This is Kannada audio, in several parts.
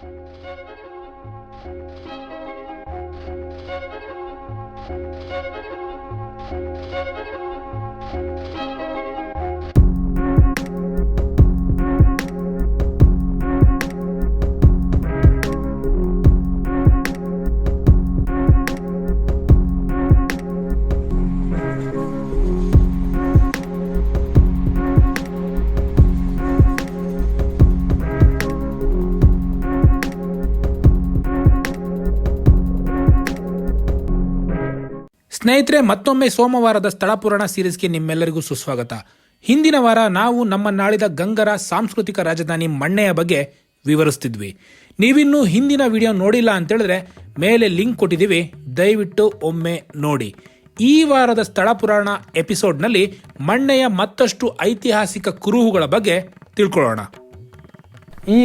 Thank you. ಸ್ನೇಹಿತರೆ ಮತ್ತೊಮ್ಮೆ ಸೋಮವಾರದ ಸ್ಥಳ ಪುರಾಣ ಸೀರೀಸ್ಗೆ ನಿಮ್ಮೆಲ್ಲರಿಗೂ ಸುಸ್ವಾಗತ. ಹಿಂದಿನ ವಾರ ನಾವು ನಮ್ಮ ನಾಳಿದ ಗಂಗರ ಸಾಂಸ್ಕೃತಿಕ ರಾಜಧಾನಿ ಮಣ್ಣೆಯ ಬಗ್ಗೆ ವಿವರಿಸ್ತಿದ್ವಿ. ನೀವಿನ್ನೂ ಹಿಂದಿನ ವಿಡಿಯೋ ನೋಡಿಲ್ಲ ಅಂತೇಳಿದ್ರೆ ಮೇಲೆ ಲಿಂಕ್ ಕೊಟ್ಟಿದ್ದೀವಿ ದಯವಿಟ್ಟು ಒಮ್ಮೆ ನೋಡಿ. ಈ ವಾರದ ಸ್ಥಳ ಪುರಾಣ ಎಪಿಸೋಡ್ನಲ್ಲಿ ಮಣ್ಣೆಯ ಮತ್ತಷ್ಟು ಐತಿಹಾಸಿಕ ಕುರುಹುಗಳ ಬಗ್ಗೆ ತಿಳ್ಕೊಳ್ಳೋಣ. ಈ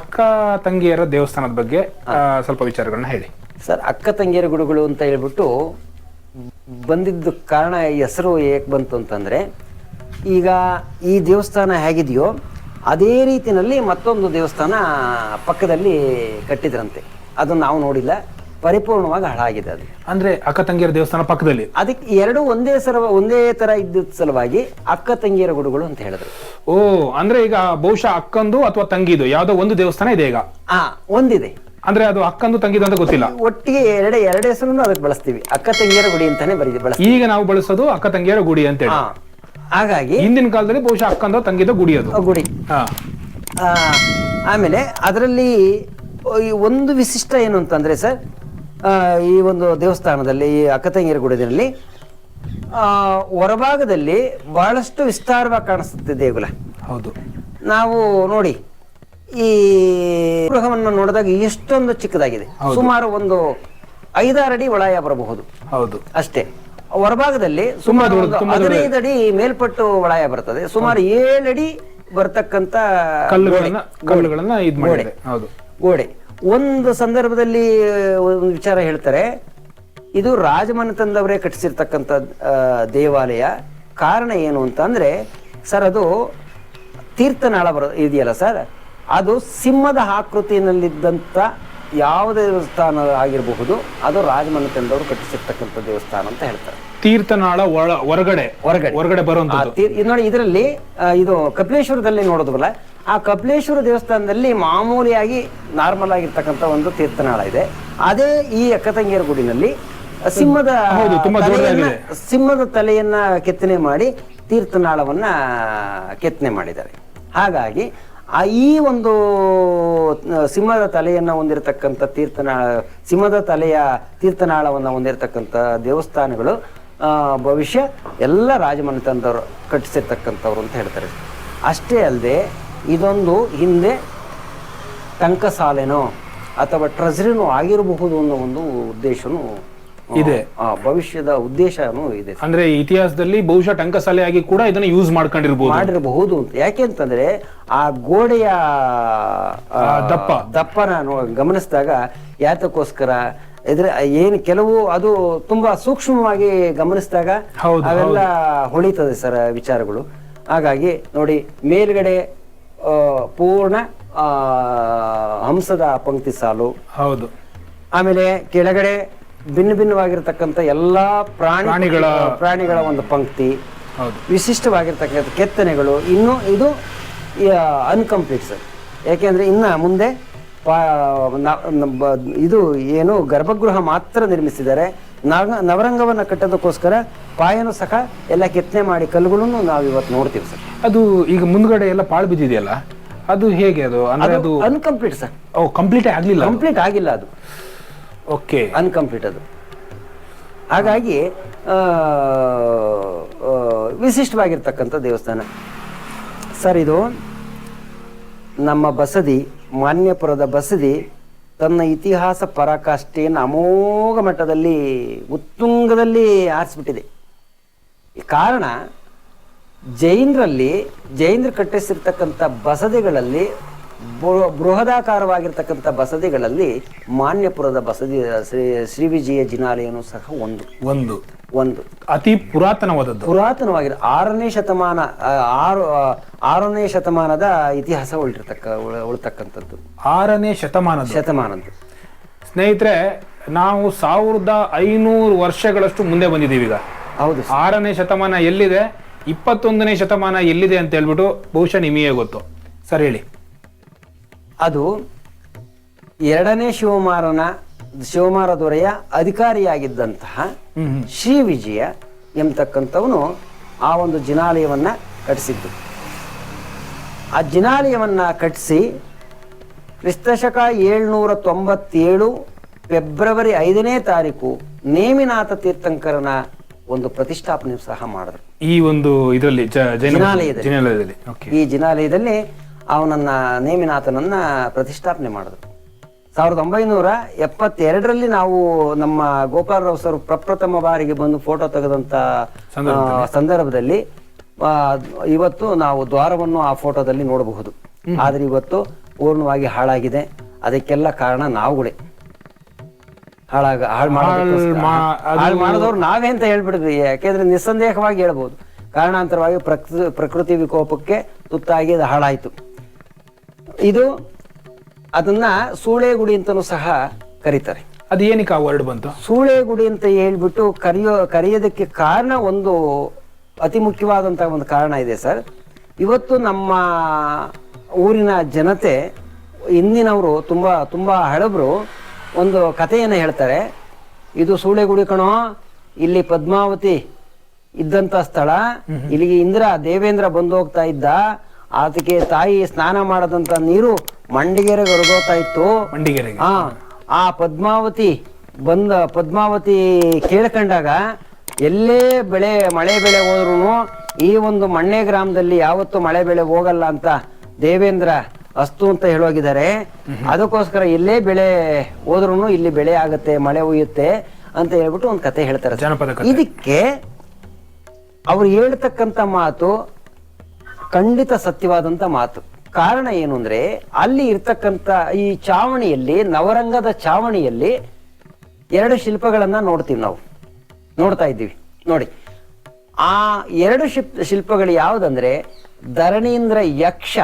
ಅಕ್ಕ ತಂಗಿಯರ ದೇವಸ್ಥಾನದ ಬಗ್ಗೆ ಸ್ವಲ್ಪ ವಿಚಾರಗಳನ್ನ ಹೇಳಿ. ಸರ್ ಅಕ್ಕ ತಂಗಿಯರ ಗುಡುಗಳು ಅಂತ ಹೇಳ್ಬಿಟ್ಟು ಬಂದಿದ್ದು ಕಾರಣ ಹೆಸರು ಏಕೆ ಬಂತು ಅಂತಂದರೆ ಈಗ ಈ ದೇವಸ್ಥಾನ ಹೇಗಿದೆಯೋ ಅದೇ ರೀತಿಯಲ್ಲಿ ಮತ್ತೊಂದು ದೇವಸ್ಥಾನ ಪಕ್ಕದಲ್ಲಿ ಕಟ್ಟಿದ್ರಂತೆ. ಅದನ್ನು ನಾವು ನೋಡಿಲ್ಲ. ಪರಿಪೂರ್ಣವಾಗಿ ಹಾಳಾಗಿದೆ ಅದು. ಅಂದ್ರೆ ಅಕ್ಕ ತಂಗಿಯರ ದೇವಸ್ಥಾನ ಪಕ್ಕದಲ್ಲಿ? ಅದಕ್ಕೆ ಎರಡು ಒಂದೇ ಸರ ಒಂದೇ ಥರ ಇದ್ದ ಸಲುವಾಗಿ ಅಕ್ಕ ತಂಗಿಯರ ಗುಡುಗಳು ಅಂತ ಹೇಳಿದ್ರು. ಓ ಅಂದ್ರೆ ಈಗ ಬಹುಶಃ ಅಕ್ಕಂದು ಅಥವಾ ತಂಗಿದು ಯಾವುದೋ ಒಂದು ದೇವಸ್ಥಾನ ಇದೆ ಈಗ? ಆ ಒಂದಿದೆ. ಅಂದ್ರೆ ಅದು ಅಕ್ಕಂದು ತಂಗಿದು ಅಂತ ಗೊತ್ತಿಲ್ಲ. ಒಟ್ಟಿಗೆ ಎರಡೇ ಎರಡು ಹೆಸರನ್ನು ಅದಕ್ಕೆ ಬಳಸ್ತೀವಿ. ಅಕ್ಕ ತಂಗಿಯರ ಗುಡಿ ಅಂತಾನೆ ಬರೀ ಬಳಸ್ತೀವಿ. ಈಗ ನಾವು ಬಳಸೋದು ಅಕ್ಕ ತಂಗಿಯರ ಗುಡಿ ಅಂತ ಹೇಳಿ. ಹಾಗಾಗಿ ಹಿಂದಿನ ಕಾಲದಲ್ಲಿ ಬಹುಶಃ ಅಕ್ಕಂದು ತಂಗಿದ ಗುಡಿ ಅದು. ಗುಡಿ. ಆಮೇಲೆ ಅದರಲ್ಲಿ ಒಂದು ವಿಶಿಷ್ಟ ಏನು ಅಂತಂದ್ರೆ ಸರ್ ಈ ಒಂದು ದೇವಸ್ಥಾನದಲ್ಲಿ ಈ ಅಕ್ಕ ತಂಗಿಯರ ಆ, ಹೊರಭಾಗದಲ್ಲಿ ಬಹಳಷ್ಟು ವಿಸ್ತಾರವಾಗಿ ಕಾಣಿಸುತ್ತೆ ದೇಗುಲ ಹೌದು. ನಾವು ನೋಡಿ ಈ ಗೃಹವನ್ನು ನೋಡಿದಾಗ ಎಷ್ಟೊಂದು ಚಿಕ್ಕದಾಗಿದೆ. ಸುಮಾರು ಒಂದು ಐದಾರು ಅಡಿ ಒಳಾಯ ಬರಬಹುದು. ಹೌದು. ಅಷ್ಟೇ. ಹೊರಭಾಗದಲ್ಲಿ ಸುಮಾರು ಹದಿನೈದು ಅಡಿ ಮೇಲ್ಪಟ್ಟು ಒಳಾಯ ಬರ್ತದೆ. ಸುಮಾರು ಏಳಡಿ ಅಡಿ ಬರ್ತಕ್ಕಂತ ಗೋಡೆ. ಗೋಡೆ. ಒಂದು ಸಂದರ್ಭದಲ್ಲಿ ಒಂದು ವಿಚಾರ ಹೇಳ್ತಾರೆ. ಇದು ರಾಜಮನೆತನದವರೇ ಕಟ್ಟಿಸಿರ್ತಕ್ಕಂಥ ದೇವಾಲಯ. ಕಾರಣ ಏನು ಅಂತ ಅಂದ್ರೆ ಸರ್ ಅದು ತೀರ್ಥನಾಳ ಬರ ಇದೆಯಲ್ಲ ಸರ್? ಅದು ಸಿಂಹದ ಆಕೃತಿಯಲ್ಲಿದ್ದಂಥ ಯಾವ ದೇವಸ್ಥಾನ ಆಗಿರಬಹುದು ಅದು ರಾಜಮನೆತನದವರು ಕಟ್ಟಿಸಿರ್ತಕ್ಕಂಥ ದೇವಸ್ಥಾನ ಅಂತ ಹೇಳ್ತಾರೆ. ತೀರ್ಥನಾಳ ಹೊರಗಡೆ ಹೊರಗಡೆ. ಹೊರಗಡೆ ಬರುವಂತ ನೋಡಿ ಇದರಲ್ಲಿ ಇದು ಕಪಿಲೇಶ್ವರದಲ್ಲಿ ನೋಡೋದಲ್ಲ ಆ ಕಪಿಲೇಶ್ವರ ದೇವಸ್ಥಾನದಲ್ಲಿ ಮಾಮೂಲಿಯಾಗಿ ನಾರ್ಮಲ್ ಆಗಿರ್ತಕ್ಕಂಥ ಒಂದು ತೀರ್ಥನಾಳ ಇದೆ. ಅದೇ ಈ ಅಕ್ಕತಂಗಿಯರ ಗುಡಿನಲ್ಲಿ ಸಿಂಹದ ಸಿಂಹದ ತಲೆಯನ್ನ ಕೆತ್ತನೆ ಮಾಡಿ ತೀರ್ಥನಾಳವನ್ನ ಕೆತ್ತನೆ ಮಾಡಿದ್ದಾರೆ. ಹಾಗಾಗಿ ಆ ಈ ಒಂದು ಸಿಂಹದ ತಲೆಯನ್ನ ಹೊಂದಿರತಕ್ಕಂಥ ತೀರ್ಥನಾಳ ಸಿಂಹದ ತಲೆಯ ತೀರ್ಥನಾಳವನ್ನು ಹೊಂದಿರತಕ್ಕಂಥ ದೇವಸ್ಥಾನಗಳು ಭವಿಷ್ಯ ಎಲ್ಲ ರಾಜಮನೆತನದವರು ಕಟ್ಟಿಸಿರ್ತಕ್ಕಂಥವ್ರು ಅಂತ ಹೇಳ್ತಾರೆ. ಅಷ್ಟೇ ಅಲ್ಲದೆ ಇದೊಂದು ಹಿಂದೆ ಟಂಕಸಾಲೆನೋ ಅಥವಾ ಟ್ರೆಜರಿನೋ ಆಗಿರಬಹುದು ಅನ್ನೋ ಒಂದು ಉದ್ದೇಶನೂ ಆ, ಇದೆ. ಆ, ಭವಿಷ್ಯದ ಉದ್ದೇಶನೂ ಇದೆ. ಅಂದ್ರೆ ಇತಿಹಾಸದಲ್ಲಿ ಬಹುಶಃ ಟಂಕಸಾಲೆಯಾಗಿ ಕೂಡ ಇದನ್ನ ಯೂಸ್ ಮಾಡ್ಕೊಂಡಿರ್ಬೋದು. ಮಾಡಿರಬಹುದು ಅಂತ. ಯಾಕೆ ಅಂತಂದ್ರೆ ಆ ಗೋಡೆಯ ಆ, ದಪ್ಪ. ದಪ್ಪನ ನೋ- ಗಮನಿಸಿದಾಗ ಯಾತಕ್ಕೋಸ್ಕರ ಇದ್ರೆ ಏನು ಕೆಲವು ಅದು ತುಂಬಾ ಸೂಕ್ಷ್ಮವಾಗಿ ಗಮನಿಸಿದಾಗ ಹೌದು, ಅವೆಲ್ಲ ಹೊಳಿತದೆ ಸರ್ ವಿಚಾರಗಳು. ಹಾಗಾಗಿ ನೋಡಿ ಮೇಲ್ಗಡೆ ಆ, ಪೂರ್ಣ ಆ, ಹಂಸದ ಪಂಕ್ತಿ ಸಾಲು. ಹೌದು. ಆಮೇಲೆ ಕೆಳಗಡೆ ಭಿನ್ನ ಭಿನ್ನವಾಗಿರ್ತಕ್ಕಂಥ ಎಲ್ಲ ಪ್ರಾಣಿ ಪ್ರಾಣಿಗಳ- ಪ್ರಾಣಿಗಳ ಒಂದು ಪಂಕ್ತಿ ಹೌದು. ವಿಶಿಷ್ಟವಾಗಿರ್ತಕ್ಕಂಥ ಕೆತ್ತನೆಗಳು ಇನ್ನು ಇದು ಅನ್ಕಂಪ್ಲೀಟ್ ಸರ್. ಯಾಕೆಂದ್ರೆ ಇನ್ನ ಮುಂದೆ ಪಾ ಇದು ಏನು ಗರ್ಭಗೃಹ ಮಾತ್ರ ನಿರ್ಮಿಸಿದ್ದಾರೆ. ನಾಗ ನವರಂಗವನ್ನ ಕಟ್ಟೋದಕ್ಕೋಸ್ಕರ ಪಾಯನು ಸಹ ಎಲ್ಲ ಕೆತ್ತನೆ ಮಾಡಿ ಕಲ್ಲುಗಳನ್ನು ನಾವು ಇವತ್ತು ನೋಡ್ತೀವಿ ಸರ್. ಅದು ಈಗ ಮುಂದ್ಗಡೆ ಎಲ್ಲ ಪಾಳು ಬಿದ್ದಿದೆಯಲ್ಲ? ಅದು ಹೇಗೆ ಅದು? ಅಂದ್ರೆ ಅದು ಅನ್ಕಂಪ್ಲೀಟ್ ಸರ್. ಓ ಕಂಪ್ಲೀಟ್ ಆಗಲಿಲ್ಲ ಕಂಪ್ಲೀಟ್ ಆಗಿಲ್ಲ ಅದು. ಓಕೆ. ಅನ್ಕಂಪ್ಲೀಟ್ ಅದು. ಹಾಗಾಗಿ ವಿಶಿಷ್ಟವಾಗಿರ್ತಕ್ಕಂಥ ದೇವಸ್ಥಾನ. ಸರ್, ಇದು ನಮ್ಮ ಬಸದಿ, ಮಾನ್ಯಪುರದ ಬಸದಿ, ತನ್ನ ಇತಿಹಾಸ ಪರಾಕಾಷ್ಠೆಯನ್ನು ಅಮೋಘ ಮಟ್ಟದಲ್ಲಿ, ಉತ್ತುಂಗದಲ್ಲಿ ಆರಿಸ್ಬಿಟ್ಟಿದೆ ಕಾರಣ, ಜೈನರಲ್ಲಿ, ಜೈನರು ಕಟ್ಟಿಸಿರ್ತಕ್ಕಂಥ ಬಸದಿಗಳಲ್ಲಿ ಬೃಹದಾಕಾರವಾಗಿರ್ತಕ್ಕಂಥ ಬಸದಿಗಳಲ್ಲಿ ಮಾನ್ಯಪುರದ ಬಸದಿ ಶ್ರೀ ಶ್ರೀ ವಿಜಯ ಜಿನಾಲಯನು ಸಹ ಒಂದು. ಒಂದು. ಒಂದು. ಅತಿ ಪುರಾತನವಾದದ್ದು. ಪುರಾತನವಾಗಿದೆ. ಆರನೇ ಶತಮಾನ ಆರು ಆರನೇ ಶತಮಾನದ ಇತಿಹಾಸ ಉಳಿರ್ತಕ್ಕ ಉಳ- ಉಳ್ತಕ್ಕಂಥದ್ದು. ಆರನೇ ಶತಮಾನದ ಶತಮಾನದ್ದು. ಸ್ನೇಹಿತರೆ ನಾವು ಸಾವಿರದ ಐನೂರು ವರ್ಷಗಳಷ್ಟು ಮುಂದೆ ಬಂದಿದ್ದೀವಿ ಈಗ. ಹೌದು. ಆರನೇ ಶತಮಾನ ಎಲ್ಲಿದೆ? ಇಪ್ಪತ್ತೊಂದನೇ ಶತಮಾನ ಎಲ್ಲಿದೆ ಅಂತ ಹೇಳ್ಬಿಟ್ಟು ಬಹುಶಃ ನಿಮಗೆ ಗೊತ್ತು. ಸರ್ ಹೇಳಿ. ಅದು ಎರಡನೇ ಶಿವಮಾರನ ಶಿವಮಾರ ದೊರೆಯ ಅಧಿಕಾರಿಯಾಗಿದ್ದಂತಹ ಶ್ರೀ ವಿಜಯ ಎಂಬತಕ್ಕಂಥವನು ಆ ಒಂದು ಜಿನಾಲಯವನ್ನ ಕಟ್ಟಿಸಿದ್ದು. ಆ ಜಿನಾಲಯವನ್ನ ಕಟ್ಟಿಸಿ ಕ್ರಿಸ್ತಶಕ ಏಳ್ನೂರ ತೊಂಬತ್ತೇಳು ಫೆಬ್ರವರಿ ಐದನೇ ತಾರೀಕು ನೇಮಿನಾಥ ತೀರ್ಥಂಕರನ ಒಂದು ಪ್ರತಿಷ್ಠಾಪನೆ ಸಹ ಮಾಡಿದ್ರು. ಈ ಒಂದು ಇದರಲ್ಲಿ. ಜಿನಾಲಯದಲ್ಲಿ. ಈ ಜಿನಾಲಯದಲ್ಲಿ ಅವನನ್ನ ನೇಮಿನಾಥನನ್ನ ಪ್ರತಿಷ್ಠಾಪನೆ ಮಾಡಿದ್ರು. ಸಾವಿರದ ಒಂಬೈನೂರ ಎಪ್ಪತ್ತೆರಡರಲ್ಲಿ ನಾವು ನಮ್ಮ ಗೋಪಾಲರಾವ್ ಸರ್ ಪ್ರಪ್ರಥಮ ಬಾರಿಗೆ ಬಂದು ಫೋಟೋ ತೆಗೆದಂತ ಸಂದರ್ಭದಲ್ಲಿ? ಇವತ್ತು ನಾವು ದ್ವಾರವನ್ನು ಆ ಫೋಟೋದಲ್ಲಿ ನೋಡಬಹುದು. ಆದ್ರೆ ಇವತ್ತು ಪೂರ್ಣವಾಗಿ ಹಾಳಾಗಿದೆ. ಅದಕ್ಕೆಲ್ಲ ಕಾರಣ ನಾವುಗಳೇ. ಹಾಳಾಗ ಹಾಳು ಹಾಳು ಮಾಡಿದವ್ರು ನಾವೇ ಅಂತ ಹೇಳ್ಬಿಡಿದ್ವಿ ಯಾಕೆಂದ್ರೆ ನಿಸ್ಸಂದೇಹವಾಗಿ ಹೇಳ್ಬೋದು. ಕಾರಣಾಂತರವಾಗಿ ಪ್ರಕೃತಿ ಪ್ರಕೃತಿ ವಿಕೋಪಕ್ಕೆ ತುತ್ತಾಗಿ ಅದು ಹಾಳಾಯ್ತು. ಇದು ಅದನ್ನ ಸೂಳೆಗುಡಿ ಅಂತಲೂ ಸಹ ಕರೀತಾರೆ. ಅದು ಏನಕ್ಕೆ ಆ ವರ್ಡ್ ಬಂತು? ಸೂಳೆಗುಡಿ ಅಂತ ಹೇಳ್ಬಿಟ್ಟು ಕರೆಯೋ ಕರೆಯೋದಕ್ಕೆ ಕಾರಣ ಒಂದು ಅತಿ ಮುಖ್ಯವಾದಂತಹ ಒಂದು ಕಾರಣ ಇದೆ ಸರ್. ಇವತ್ತು ನಮ್ಮ ಊರಿನ ಜನತೆ ಹಿಂದಿನವರು ತುಂಬ ತುಂಬ ಹಳಬ್ರು ಒಂದು ಕಥೆಯನ್ನು ಹೇಳ್ತಾರೆ. ಇದು ಸೂಳೆಗುಡಿ ಕಣೋ ಇಲ್ಲಿ ಪದ್ಮಾವತಿ ಇದ್ದಂತ ಸ್ಥಳ ಇಲ್ಲಿಗೆ ಇಂದ್ರ ದೇವೇಂದ್ರ ಬಂದು ಹೋಗ್ತಾ ಇದ್ದ ಅದಕ್ಕೆ ತಾಯಿ ಸ್ನಾನ ಮಾಡದಂತ ನೀರು ಮಂಡಿಗೆರೆಗೆ ಹೊರಗೋತಾ ಇತ್ತು. ಮಂಡಿಗೆರೆ ಆ ಆ ಪದ್ಮಾವತಿ ಬಂದ ಪದ್ಮಾವತಿ ಕೇಳ್ಕೊಂಡಾಗ ಎಲ್ಲೇ ಬೆಳೆ ಮಳೆ ಬೆಳೆ ಹೋದ್ರು ಈ ಒಂದು ಮಣ್ಣೆ ಗ್ರಾಮದಲ್ಲಿ ಯಾವತ್ತು ಮಳೆ ಬೆಳೆ ಹೋಗಲ್ಲ ಅಂತ ದೇವೇಂದ್ರ ಅಸ್ತು ಅಂತ ಹೇಳೋಗಿದ್ದಾರೆ. ಅದಕ್ಕೋಸ್ಕರ ಎಲ್ಲೇ ಬೆಳೆ ಹೋದ್ರು ಇಲ್ಲಿ ಬೆಳೆ ಆಗುತ್ತೆ ಮಳೆ ಉಯ್ಯುತ್ತೆ ಅಂತ ಹೇಳ್ಬಿಟ್ಟು ಒಂದು ಕತೆ ಹೇಳ್ತಾರೆ. ಇದಕ್ಕೆ ಅವ್ರು ಹೇಳ್ತಕ್ಕಂಥ ಮಾತು ಖಂಡಿತ ಸತ್ಯವಾದಂತ ಮಾತು. ಕಾರಣ ಏನು ಅಂದ್ರೆ ಅಲ್ಲಿ ಇರ್ತಕ್ಕಂತ ಈ ಚಾವಣಿಯಲ್ಲಿ ನವರಂಗದ ಚಾವಣಿಯಲ್ಲಿ ಎರಡು ಶಿಲ್ಪಗಳನ್ನ ನೋಡ್ತೀವಿ ನಾವು. ನೋಡ್ತಾ ಇದ್ದೀವಿ. ನೋಡಿ. ಆ ಎರಡು ಶಿಪ್ ಶಿಲ್ಪಗಳು ಯಾವುದಂದ್ರೆ ಧರಣೀಂದ್ರ ಯಕ್ಷ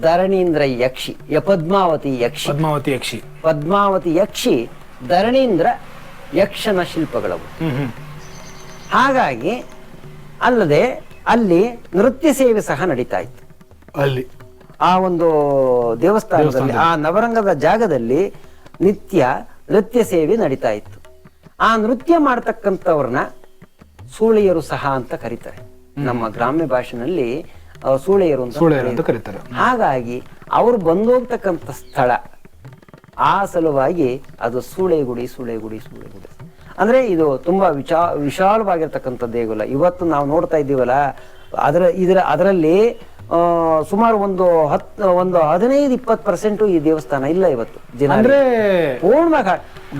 ಧರಣೀಂದ್ರ ಯಕ್ಷಿ ಯ ಪದ್ಮಾವತಿ ಯಕ್ಷಿ. ಪದ್ಮಾವತಿ ಯಕ್ಷಿ. ಪದ್ಮಾವತಿ ಯಕ್ಷಿ ಧರಣೀಂದ್ರ ಯಕ್ಷನ ಶಿಲ್ಪಗಳವು. ಹಾಗಾಗಿ ಅಲ್ಲದೆ ಅಲ್ಲಿ ನೃತ್ಯ ಸೇವೆ ಸಹ ನಡೀತಾ ಇತ್ತು. ಅಲ್ಲಿ. ಆ ಒಂದು ದೇವಸ್ಥಾನದಲ್ಲಿ ಆ ನವರಂಗದ ಜಾಗದಲ್ಲಿ ನಿತ್ಯ ನೃತ್ಯ ಸೇವೆ ನಡೀತಾ ಇತ್ತು. ಆ ನೃತ್ಯ ಮಾಡ್ತಕ್ಕಂಥವ್ರನ್ನ ಸೂಳೆಯರು ಸಹ ಅಂತ ಕರೀತಾರೆ. ನಮ್ಮ ಗ್ರಾಮ್ಯ ಭಾಷೆನಲ್ಲಿ ಸೂಳೆಯರು ಅಂತ ಅಂತ ಕರೀತಾರೆ. ಹಾಗಾಗಿ ಅವರು ಬಂದೋಗ್ತಕ್ಕಂಥ ಸ್ಥಳ ಆ ಸಲುವಾಗಿ ಅದು ಸೂಳೆಗುಡಿ ಸೂಳೆಗುಡಿ ಸೂಳೆಗುಡಿ. ಅಂದ್ರೆ ಇದು ತುಂಬಾ ವಿಚಾ ವಿಶಾಲವಾಗಿರ್ತಕ್ಕಂಥ ದೇಗುಲ. ಇವತ್ತು ನಾವು ನೋಡ್ತಾ ಇದ್ದೀವಲ್ಲ ಅದರ ಇದರ ಅದರಲ್ಲಿ ಸುಮಾರು ಒಂದು ಹತ್ತು ಒಂದು ಹದಿನೈದು ಇಪ್ಪತ್ತು ಪರ್ಸೆಂಟ್ ಈ ದೇವಸ್ಥಾನ ಇಲ್ಲ ಇವತ್ತು ಜನ ಅಂದ್ರೆ ಪೂರ್ಣ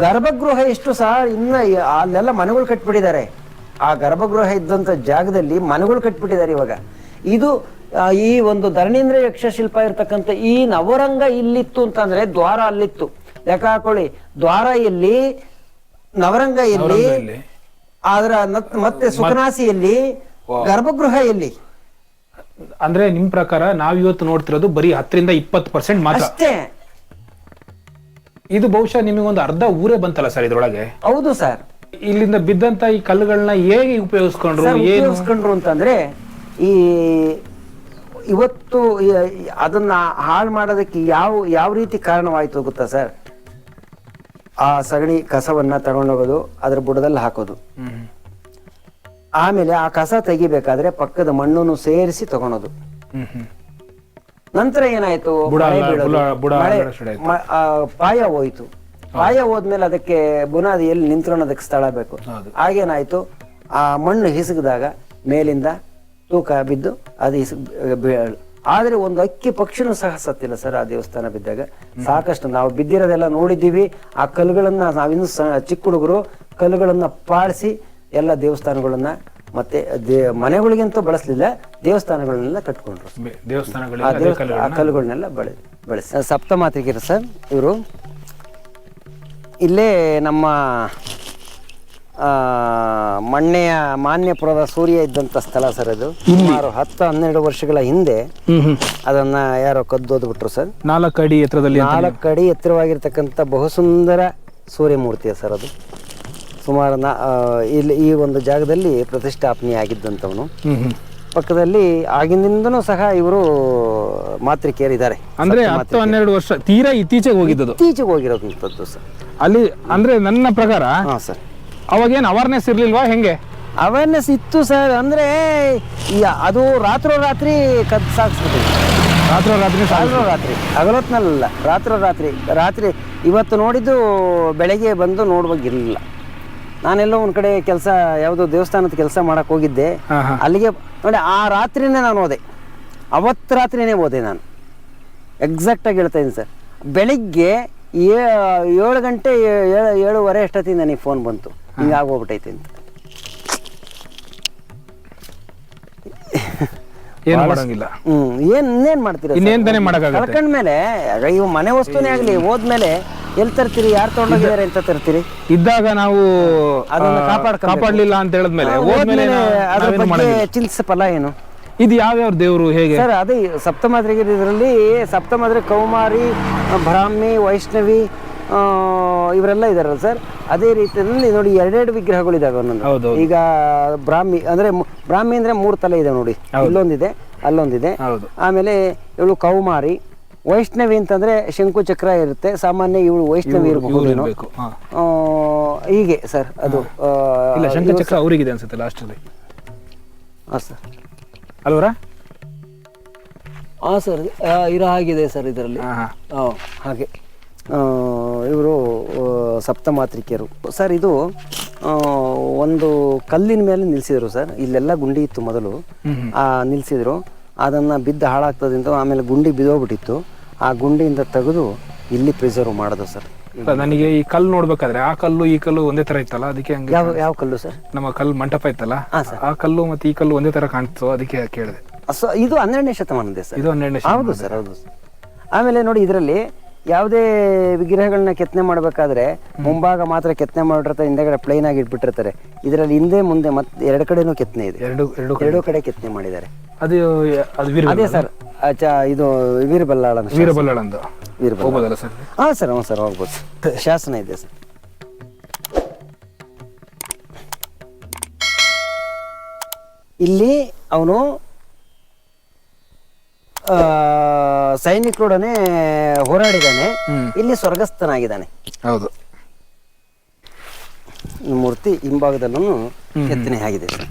ಗರ್ಭಗೃಹ ಎಷ್ಟು ಸಹ ಇನ್ನ ಅಲ್ಲೆಲ್ಲ ಮನೆಗಳು ಕಟ್ಬಿಟ್ಟಿದ್ದಾರೆ. ಆ ಗರ್ಭಗೃಹ ಇದ್ದಂತ ಜಾಗದಲ್ಲಿ ಮನೆಗಳು ಕಟ್ಬಿಟ್ಟಿದ್ದಾರೆ ಇವಾಗ. ಇದು ಈ ಒಂದು ಧರಣೀಂದ್ರ ಯಕ್ಷಶಿಲ್ಪ ಇರ್ತಕ್ಕಂಥ ಈ ನವರಂಗ ಇಲ್ಲಿತ್ತು ಅಂತಂದ್ರೆ ದ್ವಾರ ಅಲ್ಲಿತ್ತು. ಲೆಕ್ಕ ಹಾಕೊಳ್ಳಿ? ದ್ವಾರ ಎಲ್ಲಿ ನವರಂಗ ಎಲ್ಲಿ ನತ್- ಮತ್ತೆ ಸುಖನಾಸಿಯಲ್ಲಿ ಗರ್ಭಗೃಹ ಎಲ್ಲಿ ಅಂದ್ರೆ ನಿಮ್ ಪ್ರಕಾರ ನಾವ್ ಇವತ್ತು ನೋಡ್ತಿರೋದು ಬರೀ ಹತ್ತರಿಂದ ಇಪ್ಪತ್ತು ಪರ್ಸೆಂಟ್ ಮಾತ್ರ. ಅಷ್ಟೇ. ಇದು ಬಹುಶಃ ನಿಮಗೊಂದು ಅರ್ಧ ಊರೇ ಬಂತಲ್ಲ ಸರ್ ಇದ್ರೊಳಗೆ? ಹೌದು ಸರ್. ಇಲ್ಲಿಂದ ಬಿದ್ದಂತ ಈ ಕಲ್ಲುಗಳನ್ನ ಹೇಗೆ ಉಪಯೋಗಿಸ್ಕೊಂಡ್ರು ಏನು? ಉಪಯೋಗಿಸ್ಕೊಂಡ್ರು ಅಂತಂದ್ರೆ ಈ ಇವತ್ತು ಅದನ್ನ ಹಾಳು ಮಾಡೋದಕ್ಕೆ ಯಾವ ಯಾವ ರೀತಿ ಕಾರಣವಾಯ್ತು ಗೊತ್ತಾ ಸರ್? ಆ ಸಗಣಿ ಕಸವನ್ನ ತಗೊಂಡೋಗೋದು ಅದ್ರ ಬುಡದಲ್ಲಿ ಹಾಕೋದು. ಆಮೇಲೆ ಆ ಕಸ ತೆಗಿಬೇಕಾದ್ರೆ ಪಕ್ಕದ ಮಣ್ಣನ್ನು ಸೇರಿಸಿ ತಗೊಳೋದು. ನಂತರ ಏನಾಯ್ತು? ಪಾಯ ಹೋಯ್ತು. ಪಾಯ ಹೋದ್ಮೇಲೆ ಅದಕ್ಕೆ ಬುನಾದಿ ಎಲ್ಲಿ ನಿಂತ್ಕೊಳ್ಳೋದಕ್ಕೆ ಸ್ಥಳ ಬೇಕು. ಹಾಗೇನಾಯ್ತು? ಆಗೇನಾಯ್ತು ಆ ಮಣ್ಣು ಹಿಸುಕಿದಾಗ ಮೇಲಿಂದ ತೂಕ ಬಿದ್ದು ಅದು ಆದ್ರೆ ಒಂದು ಅಕ್ಕಿ ಪಕ್ಷಿನೂ ಸಹ ಸತ್ತಿಲ್ಲ ಸರ್ ಆ ದೇವಸ್ಥಾನ ಬಿದ್ದಾಗ. ಸಾಕಷ್ಟು ನಾವು ಬಿದ್ದಿರೋದೆಲ್ಲ ನೋಡಿದ್ದೀವಿ. ಆ ಕಲ್ಲುಗಳನ್ನ ನಾವಿನ್ನು ಸ- ಚಿಕ್ಕ ಹುಡುಗರು ಕಲ್ಲುಗಳನ್ನ ಪಾಳಿಸಿ ಎಲ್ಲ ದೇವಸ್ಥಾನಗಳನ್ನ ಮತ್ತೆ ದೇ ಮನೆಗಳಿಗಂತೂ ಬಳಸಲಿಲ್ಲ ದೇವಸ್ಥಾನಗಳನ್ನೆಲ್ಲ ಕಟ್ಕೊಂಡ್ರು. ಆ ದೇವಸ್ಥಾನ ಆ ಕಲ್ಲುಗಳನ್ನ ಕಲ್ಲುಗಳನ್ನೆಲ್ಲ ಬಳಿ ಬಳಸಿ ಸಪ್ತಮಾತ್ರಿಕರು ಸರ್ ಇವರು. ಇಲ್ಲೇ ನಮ್ಮ ಮಣ್ಣೆಯ ಮಾನ್ಯಪುರದ ಸೂರ್ಯ ಇದ್ದಂಥ ಸ್ಥಳ ಸರ್ ಅದು. ಸುಮಾರು ಹತ್ತು ಹನ್ನೆರಡು ವರ್ಷಗಳ ಹಿಂದೆ ಅದನ್ನ ಯಾರೋ ಕದ್ದೋದ್ಬಿಟ್ರು ಸರ್. ನಾಲ್ಕು ಅಡಿ ಎತ್ತರದಲ್ಲಿ ನಾಲ್ಕು ಅಡಿ ಎತ್ತರವಾಗಿರ್ತಕ್ಕಂಥ ಬಹುಸುಂದರ ಸೂರ್ಯಮೂರ್ತಿ ಸರ್ ಅದು. ಸುಮಾರು ನಾ ಇಲ್ಲಿ ಈ ಒಂದು ಜಾಗದಲ್ಲಿ ಪ್ರತಿಷ್ಠಾಪನೆ ಆಗಿದ್ದಂಥವನು ಪಕ್ಕದಲ್ಲಿ ಆಗಿನಿಂದನೂ ಸಹ ಇವರು ಮಾತೃಕೆಯರಿದ್ದಾರೆ. ಅಂದ್ರೆ ಹತ್ತು ಹನ್ನೆರಡು ವರ್ಷ ತೀರಾ ಇತ್ತೀಚೆಗೆ ಹೋಗಿದ್ದು ಇತ್ತೀಚೆಗೆ ಹೋಗಿರೋದಂಥದ್ದು ಸರ್. ಅಲ್ಲಿ ಅಂದ್ರೆ ನನ್ನ ಪ್ರಕಾರ ಹಾಂ ಸರ್. ಅವಾಗೇನು ಅವೇರ್ನೆಸ್ ಇರ್ಲಿಲ್ವಾ? ಹೆಂಗೆ? ಅವೇರ್ನೆಸ್ ಇತ್ತು ಸರ್ ಅಂದರೆ ಅದು ರಾತ್ರೋ ರಾತ್ರಿ ಕದ್ದು ಸಾಗಿಸ್ಬಿಟ್ಟಿದೆ ರಾತ್ರೋ ರಾತ್ರಿ ರಾತ್ರೋ ರಾತ್ರಿ ಹಗಲೊತ್ನಲ್ಲ ರಾತ್ರೋ ರಾತ್ರಿ ರಾತ್ರಿ ಇವತ್ತು ನೋಡಿದ್ದು ಬೆಳಗ್ಗೆ ಬಂದು ನೋಡುವಾಗಿರಲಿಲ್ಲ ನಾನೆಲ್ಲೋ ಒಂದು ಕಡೆ ಕೆಲಸ ಯಾವುದೋ ದೇವಸ್ಥಾನದ ಕೆಲಸ ಮಾಡಕ್ಕೆ ಹೋಗಿದ್ದೆ. ಅಲ್ಲಿಗೆ ನೋಡಿ ಆ ರಾತ್ರಿನೇ ನಾನು ಹೋದೆ. ಅವತ್ತು ರಾತ್ರಿನೇ ಹೋದೆ ನಾನು. ಎಕ್ಸಾಕ್ಟಾಗಿ ಹೇಳ್ತಾ ಇದ್ದೀನಿ ಸರ್ ಬೆಳಿಗ್ಗೆ ಏಳು ಗಂಟೆ ಏಳುವರೆ ಅಷ್ಟೊತ್ತಿಗೆ ನನಗೆ ಫೋನ್ ಬಂತು. ಹಿಂಗೆ ಆಗೋಗ್ಬಿಟ್ಟೈತೆ ಅಂತ. ಏನು ಮಾಡೋಂಗಿಲ್ಲ. ಹ್ಮ್ ಏನ್ ಇನ್ನೇನ್ ಮಾಡ್ತೀರಾ ಇನ್ನೇನ್ ತಾನೇ ಮಾಡಕ್ಕಾಗತ್ತೆ? ಕಳ್ಕೊಂಡ್ಮೇಲೆ ಇವು ಮನೆ ವಸ್ತುನೇ ಆಗ್ಲಿ ಹೋದ್ಮೇಲೆ ಎಲ್ಲಿ ತರ್ತೀರಿ ಯಾರು ತಗೊಂಡೋಗಿದ್ದಾರೆ ಅಂತ ತರ್ತೀರಿ? ಇದ್ದಾಗ ನಾವು ಅದನ್ನ ಕಾಪಾಡ್. ಕಾಪಾಡ್ಲಿಲ್ಲ ಅಂತ ಹೇಳಿದ್ಮೇಲೆ ಹೋದ್ಮೇಲೆ ಅದ್ರ ಬಗ್ಗೆ ಫಲ ಏನು? ಇದು ಯಾವ್ಯಾವ ದೇವರು ಹೇಗೆ? ಸರ್ ಅದೇ ಸಪ್ತಮಾದ್ರಿಗೆ ಇದರಲ್ಲಿ ಸಪ್ತಮಾದ್ರಿ ಕೌಮಾರಿ ಬ್ರಾಹ್ಮಿ ವೈಷ್ಣವಿ ಇವರೆಲ್ಲ ಇದಾರಲ್ಲ ಸರ್? ಅದೇ ರೀತಿಯಲ್ಲಿ ನೋಡಿ ಎರಡೆರಡು ವಿಗ್ರಹಗಳು ಇದಾವೆ ಒಂದೊಂದು. ಹೌದು ಈಗ ಬ್ರಾಹ್ಮಿ ಅಂದ್ರೆ ಬ್ರಾಹ್ಮಿ ಅಂದ್ರೆ ಮೂರು ತಲೆ ಇದೆ ನೋಡಿ. ಇಲ್ಲೊಂದಿದೆ ಅಲ್ಲೊಂದಿದೆ. ಹೌದು. ಆಮೇಲೆ ಇವಳು ಕೌಮಾರಿ. ವೈಷ್ಣವಿ ಅಂತಂದ್ರೆ ಶಂಕು ಚಕ್ರ ಇರುತ್ತೆ. ಸಾಮಾನ್ಯ ಇವಳು ವೈಷ್ಣವಿ ಇರಬಹುದು ಹೀಗೆ ಸರ್ ಅದು. ಇಲ್ಲ ಶಂಕು ಶಂಖಚಕ್ರ ಅವರಿಗಿದೆ ಅನ್ಸುತ್ತೆ ಲಾಸ್ಟ್ ಅಲ್ಲಿ ಹಾ ಸರ್. ಅಲ್ವರ? ಹಾಂ ಸರ್. ಇರೋ ಹಾಗಿದೆ ಸರ್ ಇದರಲ್ಲಿ. ಹಾ ಹಾಗೆ. ಇವರು ಸಪ್ತಮಾತ್ರಿಕೆಯರು ಸರ್ ಇದು ಒಂದು ಕಲ್ಲಿನ ಮೇಲೆ ನಿಲ್ಸಿದ್ರು ಸರ್. ಇಲ್ಲೆಲ್ಲ ಗುಂಡಿ ಇತ್ತು ಮೊದಲು. ಆ ನಿಲ್ಸಿದ್ರು. ಅದನ್ನು ಬಿದ್ದು ಹಾಳಾಗ್ತದೆ ಅಂತ ಆಮೇಲೆ ಗುಂಡಿ ಬಿದ್ದೋಗ್ಬಿಟ್ಟಿತ್ತು ಆ ಗುಂಡಿಯಿಂದ ತೆಗೆದು ಇಲ್ಲಿ ಪ್ರಿಸರ್ವ್ ಮಾಡೋದು ಸರ್. ನನಗೆ ಈ ಕಲ್ಲು ನೋಡ್ಬೇಕಾದ್ರೆ ಆ ಕಲ್ಲು ಈ ಕಲ್ಲು ಒಂದೇ ತರ ಇತ್ತಲ್ಲ? ಅದಕ್ಕೆ ಯಾವ ಯಾವ ಕಲ್ಲು ಸರ್? ನಮ್ಮ ಕಲ್ಲು ಮಂಟಪ ಇತ್ತಲ್ಲ. ಆ ಕಲ್ಲು ಮತ್ತೆ ಈ ಕಲ್ಲು ಒಂದೇ ತರ ಕಾಣ್ತು ಅದಕ್ಕೆ ಕೇಳಿದೆ. ಇದು ಹನ್ನೆರಡನೇ ಶತಮಾನದ ಸರ್. ಇದು ಹನ್ನೆರಡನೇ ಹೌದು ಸರ್ ಹೌದು ಆಮೇಲೆ ನೋಡಿ ಇದರಲ್ಲಿ ಯಾವುದೇ ವಿಗ್ರಹಗಳನ್ನ ಕೆತ್ತನೆ ಮಾಡಬೇಕಾದ್ರೆ ಮುಂಭಾಗ ಮಾತ್ರ ಕೆತ್ತನೆ ಮಾಡಿರ್ತಾರೆ ಹಿಂದೆಗಡೆ ಪ್ಲೈನ್ ಆಗಿ ಇಟ್ಬಿಟ್ಟಿರ್ತಾರೆ. ಇದರಲ್ಲಿ ಹಿಂದೆ ಮುಂದೆ ಮತ್ತೆ ಎರಡು ಕಡೆನೂ ಕೆತ್ತನೆ ಇದೆ. ಎರಡು ಎರಡು ಎರಡೂ ಕಡೆ ಕೆತ್ತನೆ ಮಾಡಿದ್ದಾರೆ. ಅದು ಅದು ಅದೇ ಸರ್ ಇದು ವೀರಬಲ್ಲಾಳ ವೀರಬಲ್ಲಾಳ. ಅಂತ ವೀರಬಲ್ಲ ಸರ್? ಹಾಂ ಸರ್ ಹ್ಞೂ ಸರ್ ಹೋಗ್ಬೋದು. ಸರ್. ಶಾಸನ ಇದೆ ಸರ್. ಇಲ್ಲಿ ಅವನು ಸೈನಿಕರೊಡನೆ ಹೋರಾಡಿದ್ದಾನೆ ಇಲ್ಲಿ ಸ್ವರ್ಗಸ್ಥನಾಗಿದ್ದಾನೆ. ಹೌದು. ಮೂರ್ತಿ ಹಿಂಭಾಗದಲ್ಲೂ ಕೆತ್ತನೆ ಆಗಿದೆ. ಸರ್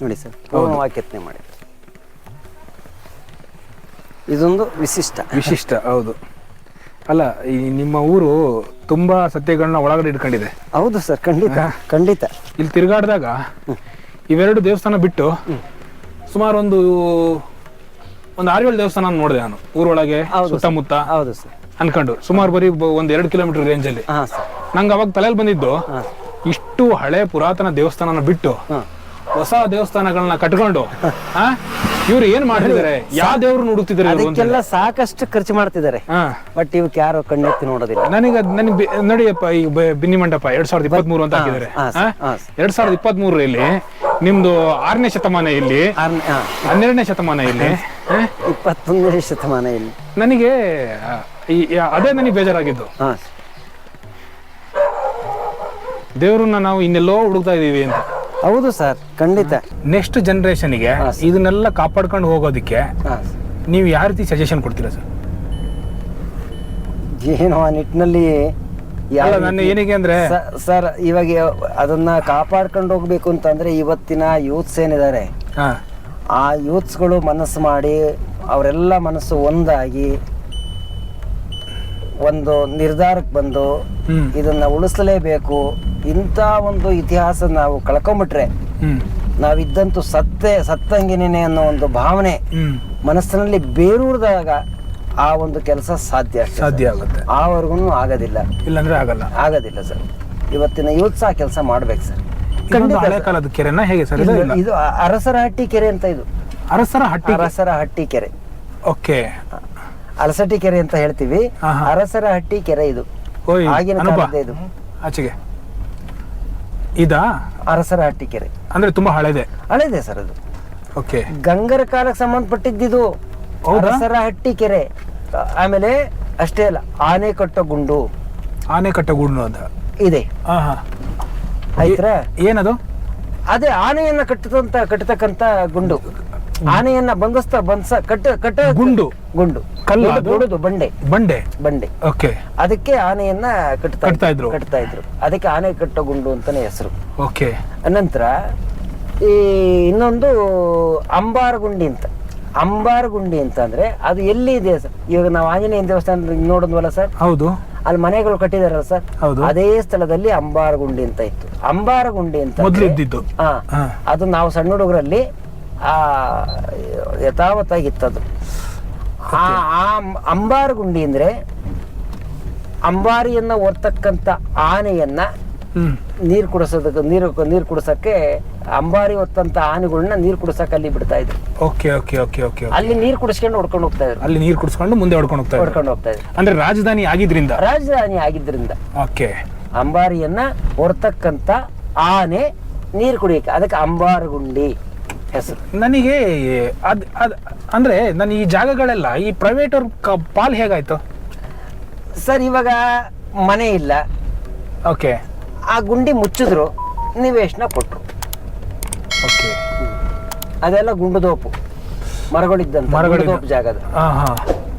ನೋಡಿ ಸರ್ ಪೂರ್ಣವಾಗಿ ಕೆತ್ತನೆ ಮಾಡಿ ಇದೊಂದು ವಿಶಿಷ್ಟ. ವಿಶಿಷ್ಟ ಹೌದು. ಅಲ್ಲ ಈ ನಿಮ್ಮ ಊರು ತುಂಬಾ ಸತ್ಯಗಳನ್ನ ಒಳಗಡೆ ಇಟ್ಕೊಂಡಿದೆ. ಹೌದು ಸರ್ ಖಂಡಿತ ಖಂಡಿತ. ಇಲ್ಲಿ ತಿರುಗಾಡಿದಾಗ ಇವೆರಡು ದೇವಸ್ಥಾನ ಬಿಟ್ಟು ಸುಮಾರು ಒಂದು ಒಂದು ಆರೇಳು ದೇವಸ್ಥಾನ ನೋಡಿದೆ ನಾನು. ಊರೊಳಗೆ ಸುತ್ತಮುತ್ತ ಹೌದು ಸರ್. ಅನ್ಕೊಂಡು. ಸುಮಾರು ಬರೀ ಬ- ಒಂದ್ ಎರಡು ಕಿಲೋಮೀಟರ್ ರೇಂಜ್ ಅಲ್ಲಿ ಹಾ ಸರ್. ನಂಗೆ ಅವಾಗ ತಲೆಯಲ್ಲಿ ಬಂದಿದ್ದು ಇಷ್ಟು ಹಳೆ ಪುರಾತನ ದೇವಸ್ಥಾನನ ಬಿಟ್ಟು ಹೊಸ ದೇವಸ್ಥಾನಗಳನ್ನ ಕಟ್ಕೊಂಡು ಆ? ಇವ್ರು ಏನ್ ಮಾಡಿದ್ದಾರೆ ಯಾವ ದೇವ್ರು ಹುಡುಕ್ತಿದ್ದಾರೆ ಇವ್ರು ಅಂತ ಅದಕ್ಕೆಲ್ಲ ಸಾಕಷ್ಟು ಖರ್ಚು ಮಾಡ್ತಿದ್ದಾರೆ. ಹಾ. ಬಟ್ ಇವಕ್ಕೆ ಯಾರು ಕಣ್ಣೆತ್ತಿ ನೋಡೋದಿಲ್ಲ. ನನಗೆ ನನಗೆ ನೋಡಿಯಪ್ಪ ಈ ಬ- ಬಿನ್ನಿ ಮಂಟಪ ಎರಡ್ ಸಾವಿರದ ಇಪ್ಪತ್ತ್ ಮೂರು ಅಂತ ಹಾಕಿದ್ದಾರೆ. ಹಾ? ಹಾ, ಎರಡ್ ಸಾವಿರದ ಇಪ್ಪತ್ತ್ ಮೂರರಲ್ಲಿ ನಿಮ್ದು ಆರನೇ ಶತಮಾನ ಇಲ್ಲಿ ಹನ್ನೆರಡನೇ ಶತಮಾನ ಇಲ್ಲಿ ಇಪ್ಪತ್ತೊಂದನೇ ಶತಮಾನ ಇಲ್ಲಿ ನನಗೆ ಈ- ಅದೇ ನನಗೆ ಬೇಜಾರಾಗಿದ್ದು. ಹಾ. ದೇವ್ರನ್ನ ನಾವು ಇನ್ನೆಲ್ಲೋ ಹುಡುಕ್ತಾ ಇದೀವಿ ಅಂತ. ಹೌದು ಸರ್ ಖಂಡಿತ. ನೆಕ್ಸ್ಟ್ ಜನರೇಷನ್ಗೆ ಇದನ್ನೆಲ್ಲ ಕಾಪಾಡ್ಕೊಂಡು ಹೋಗೋದಕ್ಕೆ ಹಾ ನೀವು ಯಾವ ರೀತಿ ಸಜೆಷನ್ ಕೊಡ್ತೀರಾ ಸರ್? ಏನು ಆ ನಿಟ್ಟಿನಲ್ಲಿ ಅಲ್ಲ ಏನಿಗೆ ಅಂದ್ರೆ ಸರ್ ಇವಾಗ ಅದನ್ನ ಕಾಪಾಡ್ಕೊಂಡು ಹೋಗ್ಬೇಕು ಅಂತಂದ್ರೆ ಇವತ್ತಿನ ಯೂತ್ಸ್ ಏನಿದ್ದಾರೆ? ಆ ಯೂತ್ಸ್ಗಳು ಮನಸ್ಸು ಮಾಡಿ ಅವರೆಲ್ಲ ಮನಸ್ಸು ಒಂದಾಗಿ ಒಂದು ನಿರ್ಧಾರಕ್ಕೆ ಬಂದು ಇದನ್ನ ಉಳಿಸಲೇಬೇಕು. ಇಂಥ ಒಂದು ಇತಿಹಾಸ ನಾವು ಕಳ್ಕೊಂಬಿಟ್ರೆ ಹ್ಮ್. ನಾವಿದ್ದಂತೂ ಸತ್ತೆ ಸತ್ತಂಗಿನೇ ಅನ್ನೋ ಒಂದು ಭಾವನೆ ಮನಸ್ಸಿನಲ್ಲಿ ಬೇರೂರಿದಾಗ ಆ ಒಂದು ಕೆಲಸ ಸಾಧ್ಯ ಅಷ್ಟೇ ಸಾಧ್ಯ ಆಗುತ್ತೆ. ಆವರೆಗೂ ಆಗೋದಿಲ್ಲ. ಇಲ್ಲಾಂದ್ರೆ ಆಗಲ್ಲ. ಆಗೋದಿಲ್ಲ ಸರ್. ಇವತ್ತಿನ ಯೂತ್ಸ ಆ ಕೆಲಸ ಮಾಡ್ಬೇಕು ಸರ್. ಇದೊಂದು ಹಳೆ ಕಾಲದ ಕೆರೆನ ಹೇಗೆ ಸರ್? ಇದು ಇಲ್ಲ. ಇದು ಅ- ಅರಸರ ಹಟ್ಟಿ ಕೆರೆ ಅಂತ ಇದು. ಅರಸರ ಹಟ್ಟಿ ಅರಸರ ಹಟ್ಟಿ ಕೆರೆ. ಓಕೆ. ಅಲಸಟಿ ಕೆರೆ ಅಂತ ಹೇಳ್ತೀವಿ. ಅರಸರ ಹಟ್ಟಿ ಕೆರೆ ಇದು. ಓಯ್ ಆಗಿನ ಅನುಪ. ಕಾಲದ ಇದು. ಆಚೆಗೆ. ಇದಾ? ಅರಸರ ಹಟ್ಟಿ ಕೆರೆ. ಅಂದ್ರೆ ತುಂಬಾ ಹಳೆದೆ. ಹಳೇದೆ ಸರ್ ಅದು. ಓಕೆ. ಗಂಗರ ಕಾಲಕ್ಕೆ ಸಂಬಂಧಪಟ್ಟಿದ್ದು ಹೌದಾ? ಅರಸರ ಹಟ್ಟಿ ಕೆರೆ. ಆಮೇಲೆ ಅಷ್ಟೇ ಅಲ್ಲ ಆನೆ ಕಟ್ಟ ಗುಂಡು. ಆನೆ ಗುಂಡು ಅಂತ. ಇದೆ. ಆಯ್ತಾ ಏನದು? ಅದೇ ಆನೆಯನ್ನ ಕಟ್ಟದಂತ ಕಟ್ಟತಕ್ಕಂತ ಗುಂಡು. ಆನೆಯನ್ನ ಬಂಧಿಸ್ತ ಬಂಧಸ ಕಟ್ಟ ಕಟ್ಟ ಗುಂಡು. ಗುಂಡು. ಕಲ್ಲು ದೊಡ್ಡದು ಬಂಡೆ. ಬಂಡೆ? ಬಂಡೆ. ಓಕೆ. ಅದಕ್ಕೆ ಆನೆಯನ್ನ ಕಟ್ತಾ ಕಟ್ತಾ ಇದ್ರು. ಕಟ್ತಾ ಇದ್ರು. ಅದಕ್ಕೆ ಆನೆ ಕಟ್ಟ ಗುಂಡು ಅಂತಾನೆ ಹೆಸರು. ಓಕೆ. ಅನಂತರ ಈ ಇನ್ನೊಂದು ಅಂಬಾರ ಗುಂಡಿ ಅಂತ. ಅಂಬಾರಗುಂಡಿ ಅಂತ ಅಂದ್ರೆ ಅದು ಎಲ್ಲಿ ಇದೆ ಸರ್? ಇವಾಗ ನಾವು ಆಂಜನೇಯ ದೇವಸ್ಥಾನ ನೋಡಿದ್ವಲ್ಲ ಸರ್? ಹೌದು. ಅಲ್ಲಿ ಮನೆಗಳು ಕಟ್ಟಿದಾರಲ್ಲ ಸರ್? ಹೌದು. ಅದೇ ಸ್ಥಳದಲ್ಲಿ ಅಂಬಾರಗುಂಡಿ ಅಂತ ಇತ್ತು. ಅಂಬಾರಗುಂಡಿ ಅಂತ ಮೊದಲು ಅಂದ್ರೆ- ಇದ್ದಿದ್ದು ಹಾ. ಅದು ನಾವು ಸಣ್ಣ ಹುಡುಗರಲ್ಲಿ ಆ ಯಥಾವತ್ತಾಗಿತ್ತದು. ಆ ಅಂಬಾರಗುಂಡಿ ಅಂದ್ರೆ ಅಂಬಾರಿಯನ್ನ ಹೊರ್ತಕ್ಕಂತ ಆನೆಯನ್ನ ನೀರು ಕುಡಿಸೋದಕ್ಕೆ ನೀರು ನೀರು ಕುಡಿಸಕ್ಕೆ ಅಂಬಾರಿ ಹೊತ್ತಂತ ಆನೆಗಳನ್ನ ನೀರು ಕುಡಿಸಕ್ಕೆ ಅಲ್ಲಿ ಬಿಡ್ತಾ ಇದ್ರು. ಓಕೆ ಓಕೆ ಓಕೆ ಓಕೆ ಅಲ್ಲಿ ನೀರು ಕುಡಿಸ್ಕೊಂಡು ಹೊಡ್ಕೊಂಡು ಹೋಗ್ತಾ ಇದ್ರು. ಅಲ್ಲಿ ನೀರು ಕುಡಿಸ್ಕೊಂಡು ಮುಂದೆ ಹೊಡ್ಕೊಂಡು ಹೋಗ್ತಾ ಇದ್ರು. ಹೊಡ್ಕೊಂಡು ಹೋಗ್ತಾ ಇದ್ರು. ಅಂದ್ರೆ ರಾಜಧಾನಿ ಆಗಿದ್ರಿಂದ? ರಾಜಧಾನಿ ಆಗಿದ್ರಿಂದ. ಓಕೆ. ಅಂಬಾರಿಯನ್ನ ಹೊರತಕ್ಕಂತ ಆನೆ ನೀರು ಕುಡಿಯಕ್ಕೆ ಅದಕ್ಕೆ ಅಂಬಾರಗುಂಡಿ ಹೆಸರು. ನನಗೆ ಅದ್ ಅದ್ ಅಂದ್ರೆ ನನ್ನ ಈ ಜಾಗಗಳೆಲ್ಲ ಈ ಪ್ರೈವೇಟ್ ಅವ್ರ ಪಾಲ್ ಹೇಗಾಯ್ತು? ಸರ್ ಇವಾಗ ಮನೆ ಇಲ್ಲ. ಓಕೆ. ಆ ಗುಂಡಿ ಮುಚ್ಚಿದ್ರು ನಿವೇಶನ ಕೊಟ್ಟರು ಓಕೆ. ಅದೆಲ್ಲ ಗುಂಡದೋಪು ಮರಗಳಿದ್ದಂತ ಮರಗಳಿದ್ದ- ಗುಂಡುದೋಪು ಜಾಗ ಅದು.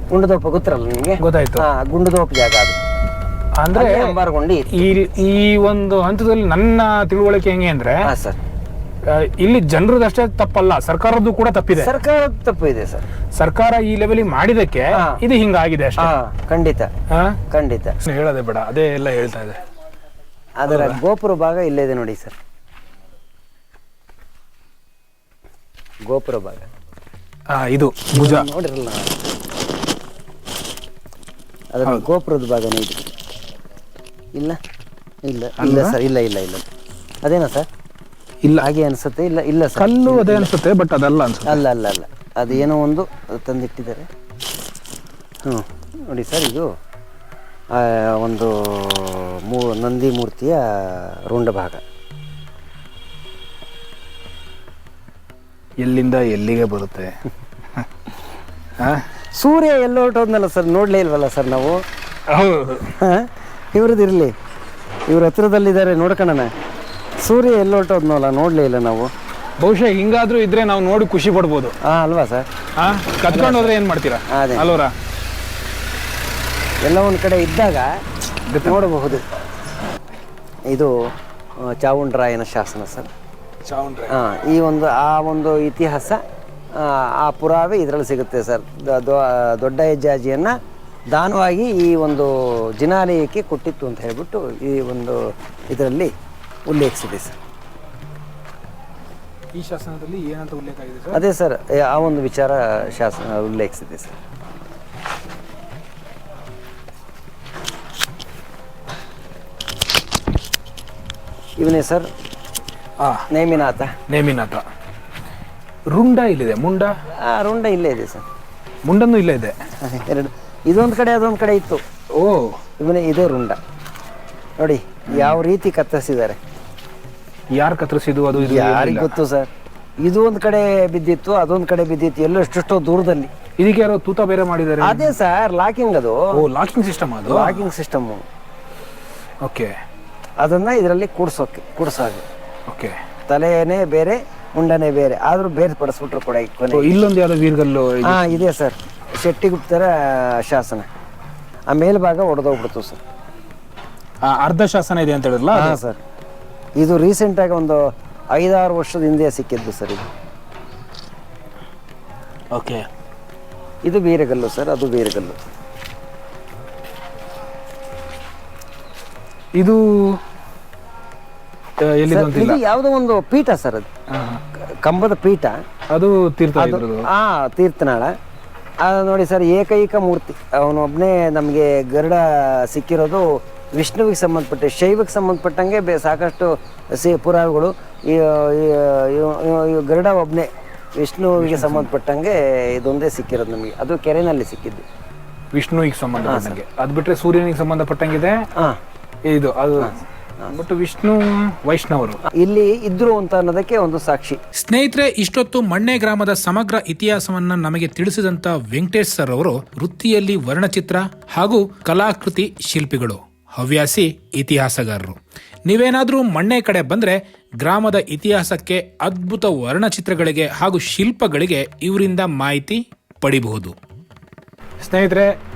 ಗುಂಡುದೋಪು ಗೊತ್ತಿರಲ್ಲ ನಿಮಗೆ? ಗೊತ್ತಾಯ್ತು. ಹಾ ಗುಂಡುದೋಪು ಜಾಗ ಅದು. ಅಂದ್ರೆ ಅದೇ ಅಂಬಾರಗುಂಡಿ ಈ ಈ ಒಂದು ಹಂತದಲ್ಲಿ ನನ್ನ ತಿಳುವಳಿಕೆ ಹೆಂಗೆ ಅಂದ್ರೆ ಸರ್. ಇಲ್ಲಿ ಜನರದಷ್ಟೇ ತಪ್ಪಲ್ಲ ಸರ್ಕಾರದ್ದು ಕೂಡ ತಪ್ಪಿದೆ. ಸರ್ಕಾರ ತಪ್ಪಿದೆ ಸರ್. ಸರ್ಕಾರ ಈ ಲೆವೆಲ್ ಮಾಡಿದಕ್ಕೆ. ಇದು ಹಿಂಗಾಗಿದೆ ಅಷ್ಟೇ. ಹಾ ಖಂಡಿತ. ಹಾ? ಖಂಡಿತ. ಹೇಳೋದೇ ಬೇಡ ಅದೇ ಎಲ್ಲ ಹೇಳ್ತಾ ಇದೆ. ಅದರ ಗೋಪುರ ಭಾಗ ಇಲ್ಲೇ ಇದೆ ನೋಡಿ ಸರ್. ಗೋಪುರ ಭಾಗ. ಆ, ಇದು ಭುಜ. ನೋಡಿರಲ್ಲ ಅದರ ಗೋಪುರದ ಭಾಗನೇ ಇದೆ ಇಲ್ಲ ಇಲ್ಲ ಇಲ್ಲ ಸರ್ ಇಲ್ಲ ಇಲ್ಲ ಇಲ್ಲ. ಅದೇನಾ ಸರ್? ಇಲ್ಲ. ಹಾಗೆ ಅನ್ಸುತ್ತೆ? ಇಲ್ಲ ಇಲ್ಲ ಸರ್. ಕಲ್ಲು ಅದೇ ಅನ್ಸುತ್ತೆ ಬಟ್ ಅದಲ್ಲ ಅನ್ಸುತ್ತೆ. ಅಲ್ಲ ಅಲ್ಲ ಅಲ್ಲ. ಅದೇನೋ ಒಂದು ತಂದಿಟ್ಟಿದ್ದಾರೆ. ಹ್ಞೂ ನೋಡಿ ಸರ್ ಇದು ಒಂದು ಮೂ ನಂದಿ ಮೂರ್ತಿಯ ರುಂಡ ಭಾಗ. ಎಲ್ಲಿಂದ ಎಲ್ಲಿಗೆ ಬರುತ್ತೆ? ಸೂರ್ಯ ಎಲ್ಲ ಹೊರಟೋದ್ನಲ್ಲ ಸರ್ ನೋಡಲೇ ಇಲ್ವಲ್ಲ ಸರ್ ನಾವು? ಹೌದು. ಇವ್ರದ್ದು ಇರಲಿ. ಇವ್ರ ಹತ್ರದಲ್ಲಿದ್ದಾರೆ ನೋಡ್ಕೊಳ್ಳೋಣ ಸೂರ್ಯ ಎಲ್ಲ ಹೊರಟೋದ್ನಲ್ಲ ನೋಡಲೇ ಇಲ್ಲ ನಾವು. ಬಹುಶಃ ಹಿಂಗಾದ್ರೂ ಇದ್ರೆ ನಾವು ನೋಡಿ ಖುಷಿ ಪಡ್ಬೋದು. ಹಾಂ ಅಲ್ವಾ ಸರ್? ಹಾಂ ಕತ್ಕೊಂಡು ಹೋದ್ರೆ ಏನ್ ಮಾಡ್ತೀರಾ? ಅದೇ. ಅಲ್ವರ ಎಲ್ಲ ಒಂದು ಕಡೆ ಇದ್ದಾಗ ನೋಡಬಹುದು. ಇದು ಚಾವುಂಡ್ರಾಯನ ಶಾಸನ ಸರ್. ಚಾವುಂಡ್ರಾಯ ಹಾಂ ಈ ಒಂದು ಆ ಒಂದು ಇತಿಹಾಸ ಆ, ಪುರಾವೆ ಇದರಲ್ಲಿ ಸಿಗುತ್ತೆ ಸರ್. ದೊಡ್ಡ ಹೆಜ್ಜಾಜಿಯನ್ನು ದಾನವಾಗಿ ಈ ಒಂದು ಜಿನಾಲಯಕ್ಕೆ ಕೊಟ್ಟಿತ್ತು ಅಂತ ಹೇಳ್ಬಿಟ್ಟು ಈ ಒಂದು ಇದರಲ್ಲಿ ಉಲ್ಲೇಖಿಸಿದೆ ಸರ್. ಈ ಶಾಸನದಲ್ಲಿ ಏನಂತ ಉಲ್ಲೇಖ ಆಗಿದೆ ಅದೇ ಸರ್ ಆ ಒಂದು ವಿಚಾರ ಶಾಸನ ಉಲ್ಲೇಖಿಸಿದೆ ಸರ್. ಇವನೇ ಸರ್ ಆ. ನೇಮಿನಾಥ. ನೇಮಿನಾಥ. ರುಂಡ ಇಲ್ಲಿದೆ ಮುಂಡ? ಆ ರುಂಡ ಇಲ್ಲೇ ಇದೆ ಸರ್. ಮುಂಡನ್ನು ಇಲ್ಲೇ ಇದೆ? ಎರಡು. ಇದೊಂದು ಕಡೆ ಅದೊಂದು ಕಡೆ ಇತ್ತು. ಓ. ಇವನೇ ಇದೇ ರುಂಡ. ನೋಡಿ ಯಾವ ರೀತಿ ಕತ್ತರಿಸಿದ್ದಾರೆ. ಯಾರು ಕತ್ತರಿಸಿದ್ದು ಅದು ಇದು ಯಾರಿಗೆ. ಗೊತ್ತು ಸರ್? ಇದು ಒಂದು ಕಡೆ ಬಿದ್ದಿತ್ತು ಅದೊಂದು ಕಡೆ ಬಿದ್ದಿತ್ತು ಎಲ್ಲೋ ಎಷ್ಟೆಷ್ಟೋ ದೂರದಲ್ಲಿ. ಇದಕ್ಕೆ ಯಾರೋ ತೂತ ಬೇರೆ ಮಾಡಿದ್ದಾರೆ? ಅದೇ ಸರ್ ಲಾಕಿಂಗ್ ಅದು. ಓ ಲಾಕಿಂಗ್ ಸಿಸ್ಟಮ್ ಅದು? Locking system. ಓಕೆ. ಅದನ್ನ ಇದರಲ್ಲಿ ಕೂಡ್ಸೋಕೆ ಕೂಡ್ಸೋದು ಓಕೆ ತಲೆಯೇ ಬೇರೆ ಮುಂಡನೇ ಬೇರೆ. ಆದರೂ ಬೇರೆ ಪಡಿಸ್ಬಿಟ್ರು ಕೂಡ ಕೊನೆ ಇಲ್ಲೊಂದು ಯಾವುದೋ ವೀರ್ಗಲ್ಲು ಹಾಂ ಇದೆ ಸರ್. ಶೆಟ್ಟಿಗುಪ್ತರ ಶಾಸನ. ಆ ಮೇಲ್ಭಾಗ ಒಡೆದೋಗ್ಬಿಡ್ತು ಸರ್. ಆ, ಅರ್ಧ ಶಾಸನ ಇದೆ ಅಂತ ಹೇಳಿದ್ರಲ್ಲ ಹಾಂ ಸರ್. ಇದು ರೀಸೆಂಟ್ ಆಗಿ ಒಂದು ಐದಾರು ವರ್ಷದ ಹಿಂದೆ ಸಿಕ್ಕಿದ್ದು ಸರ್ ಇದು. ಓಕೆ ಇದು ಬೀರಗಲ್ಲು ಸರ್ ಅದು ವೀರಗಲ್ಲು. ಇದು ಇದು ಯಾವುದೋ ಒಂದು ಪೀಠ ಸರ್ ಅದು. ಕಂಬದ ಪೀಠ. ಅದು ತೀರ್ಥ ಆ ತೀರ್ಥನಾಳ. ಅದು ನೋಡಿ ಸರ್ ಏಕೈಕ ಮೂರ್ತಿ. ಅವನೊಬ್ಬನೇ ನಮಗೆ ಗರುಡ ಸಿಕ್ಕಿರೋದು ವಿಷ್ಣುವಿಗೆ ಸಂಬಂಧಪಟ್ಟ ಶೈವಕ್ಕೆ ಸಂಬಂಧಪಟ್ಟಂಗೆ ಬೇ ಸಾಕಷ್ಟು ಸಿ ಪುರಾವೆಗಳು. ಈ ಗರುಡ ಒಬ್ಬನೇ ವಿಷ್ಣುವಿಗೆ ಸಂಬಂಧಪಟ್ಟಂಗೆ ಇದೊಂದೇ ಸಿಕ್ಕಿರೋದು ನಮಗೆ. ಅದು ಕೆರೆನಲ್ಲಿ ಸಿಕ್ಕಿದ್ದು. ವಿಷ್ಣುವಿಗೆ ಸಂಬಂಧ ಅದು ಬಿಟ್ಟರೆ ಸೂರ್ಯನಿಗೆ ಸಂಬಂಧಪಟ್ಟಂಗಿದೆ. ಹಾಂ. ಇದು ಅದು. ಬಟ್ ವಿಷ್ಣು ವೈಷ್ಣವರು. ಇಲ್ಲಿ ಇದ್ರು ಅಂತ ಅನ್ನೋದಕ್ಕೆ ಒಂದು ಸಾಕ್ಷಿ. ಸ್ನೇಹಿತರೆ ಇಷ್ಟೊತ್ತು ಮಣ್ಣೆ ಗ್ರಾಮದ ಸಮಗ್ರ ಇತಿಹಾಸವನ್ನ ನಮಗೆ ತಿಳಿಸಿದಂತ ವೆಂಕಟೇಶ್ ಸರ್ ಅವರು ವೃತ್ತಿಯಲ್ಲಿ ವರ್ಣಚಿತ್ರ ಹಾಗೂ ಕಲಾಕೃತಿ ಶಿಲ್ಪಿಗಳು ಹವ್ಯಾಸಿ ಇತಿಹಾಸಗಾರರು. ನೀವೇನಾದರೂ ಮಣ್ಣೆ ಕಡೆ ಬಂದ್ರೆ ಗ್ರಾಮದ ಇತಿಹಾಸಕ್ಕೆ ಅದ್ಭುತ ವರ್ಣಚಿತ್ರಗಳಿಗೆ ಹಾಗೂ ಶಿಲ್ಪಗಳಿಗೆ ಇವರಿಂದ ಮಾಹಿತಿ ಪಡಿಬಹುದು. ಸ್ನೇಹಿತರೆ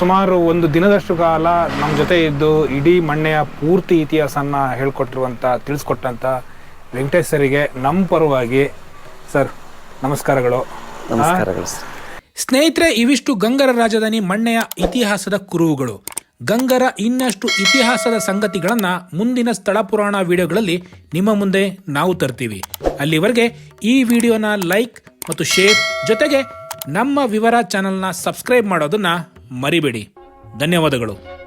ಸುಮಾರು ಒಂದು ದಿನದಷ್ಟು ಕಾಲ ನಮ್ಮ ಜೊತೆ ಇದ್ದು ಇಡೀ ಮಣ್ಣೆಯ ಪೂರ್ತಿ ಇತಿಹಾಸನ ಹೇಳ್ಕೊಟ್ಟಿರುವಂಥ ತಿಳಿಸ್ಕೊಟ್ಟಂಥ ವೆಂಕಟೇಶ್ ಸರಿಗೆ ನಮ್ಮ ಪರವಾಗಿ ಸರ್ ನಮಸ್ಕಾರಗಳು. ನಮಸ್ಕಾರಗಳು ಸ್ನೇಹಿತರೆ ಇವಿಷ್ಟು ಗಂಗರ ರಾಜಧಾನಿ ಮಣ್ಣೆಯ ಇತಿಹಾಸದ ಕುರುಹುಗಳು. ಗಂಗರ ಇನ್ನಷ್ಟು ಇತಿಹಾಸದ ಸಂಗತಿಗಳನ್ನು ಮುಂದಿನ ಸ್ಥಳ ಪುರಾಣ ವಿಡಿಯೋಗಳಲ್ಲಿ ನಿಮ್ಮ ಮುಂದೆ ನಾವು ತರ್ತೀವಿ. ಅಲ್ಲಿವರೆಗೆ ಈ ವಿಡಿಯೋನ ಲೈಕ್ ಮತ್ತು ಶೇರ್ ಜೊತೆಗೆ ನಮ್ಮ ವಿವರ ಚಾನೆಲ್ನ ಸಬ್ಸ್ಕ್ರೈಬ್ ಮಾಡೋದನ್ನ ಮರಿಬೇಡಿ. ಧನ್ಯವಾದಗಳು.